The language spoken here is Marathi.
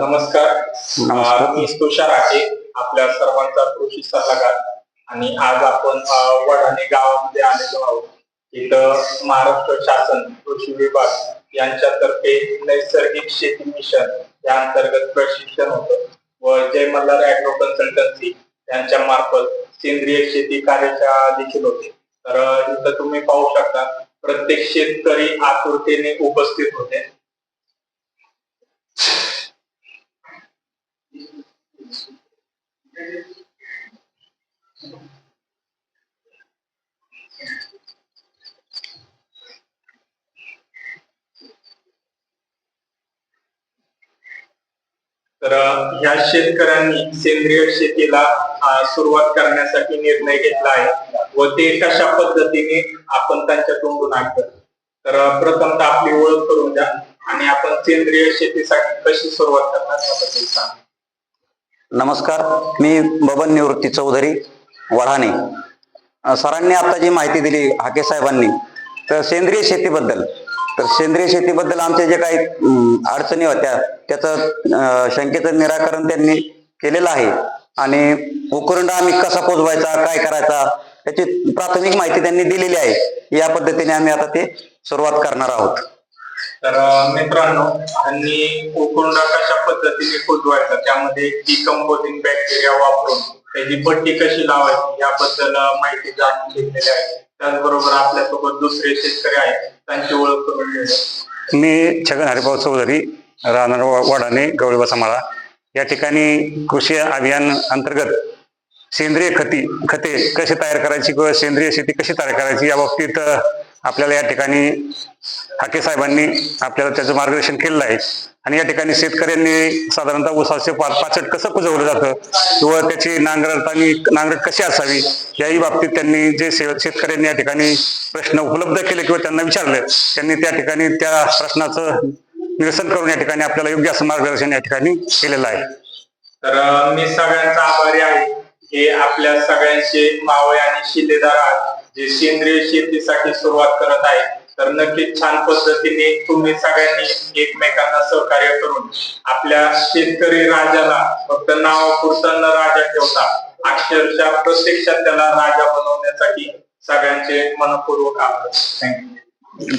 नमस्कार. मी तुषार आहे आपल्या सर्वांचा कृषी सल्लागार. आणि आज आपण वडाणे गावामध्ये आलेलो आहोत. इथं महाराष्ट्र शासन कृषी विभाग यांच्यातर्फे नैसर्गिक शेती मिशन या अंतर्गत प्रशिक्षण होतं. व जय मल्हार अॅग्रो कन्सल्टन्सी यांच्या मार्फत सेंद्रिय शेती कार्यशाळा देखील होते. तर इथं तुम्ही पाहू शकता प्रत्येक शेतकरी आतुरतेने उपस्थित होते. तर ह्या शेतकऱ्यांनी सेंद्रिय शेतीला सुरुवात करण्यासाठी निर्णय घेतला आहे व ते कशा पद्धतीने आपण त्यांच्या तोंडून आणतो तर अ, प्रथमतः आपली ओळख करून द्या आणि आपण सेंद्रिय शेतीसाठी कशी सुरुवात करणार याबद्दल नमस्कार मी बबन निवृत्ती चौधरी वढाणे. सरांनी आता जी माहिती दिली हाके साहेबांनी तर सेंद्रिय शेतीबद्दल. तर सेंद्रिय शेतीबद्दल आमच्या जे काही अडचणी होत्या त्याचं शंकेचं निराकरण त्यांनी केलेलं आहे. आणि उकरंडा आम्ही कसा पोचवायचा काय करायचा त्याची प्राथमिक माहिती त्यांनी दिलेली आहे. या पद्धतीने आम्ही आता ते सुरुवात करणार आहोत. तर मित्रांनो आणि उकरंडा कशा पद्धतीने कुजवायचा त्यामध्ये डिकम्पोजिंग बॅक्टेरिया वापरून त्याची पट्टी कशी लावायची याबद्दल माहिती जाणून घेतलेली आहे. त्याचबरोबर आपल्यासोबत दुसरे शेतकरी आहेत त्यांची ओळख करून मी छगन हरिभाऊ चौधरी राहणार वाडाने वडाणे गवळी या ठिकाणी कृषी अभियान अंतर्गत सेंद्रिय खती खते कशी तयार करायची किंवा सेंद्रिय शेती कशी तयार करायची या बाबतीत आपल्याला या ठिकाणी हाके साहेबांनी आपल्याला त्याचं मार्गदर्शन केलेलं आहे. आणि या ठिकाणी शेतकऱ्यांनी साधारणतः उसाचे पाच पाचट कसं कुजवलं जातं? किंवा त्याची नांगरतानी आणि नांगरट कशी असावी? याही बाबतीत त्यांनी जे शेतकऱ्यांनी या ठिकाणी प्रश्न उपलब्ध केले किंवा त्यांना विचारले त्यांनी त्या ठिकाणी त्या प्रश्नाचं निरसन करून या ठिकाणी आपल्याला योग्य असं मार्गदर्शन या ठिकाणी केलेलं आहे. तर मी सगळ्यांचा आभारी आहे हे आपल्या सगळ्यांचे मावळे आणि शिलेदार आहेत जे सेंद्रिय शेतीसाठी सुरुवात करत आहे तर नक्कीच छान पद्धतीने तुम्ही सगळ्यांनी एकमेकांना सहकार्य करून आपल्या शेतकरी राजाला फक्त नावापुरता न राजा ठेवता अक्षरशः प्रत्यक्षात त्याला राजा बनवण्यासाठी सगळ्यांचे मनपूर्वक आभार. थँक्यू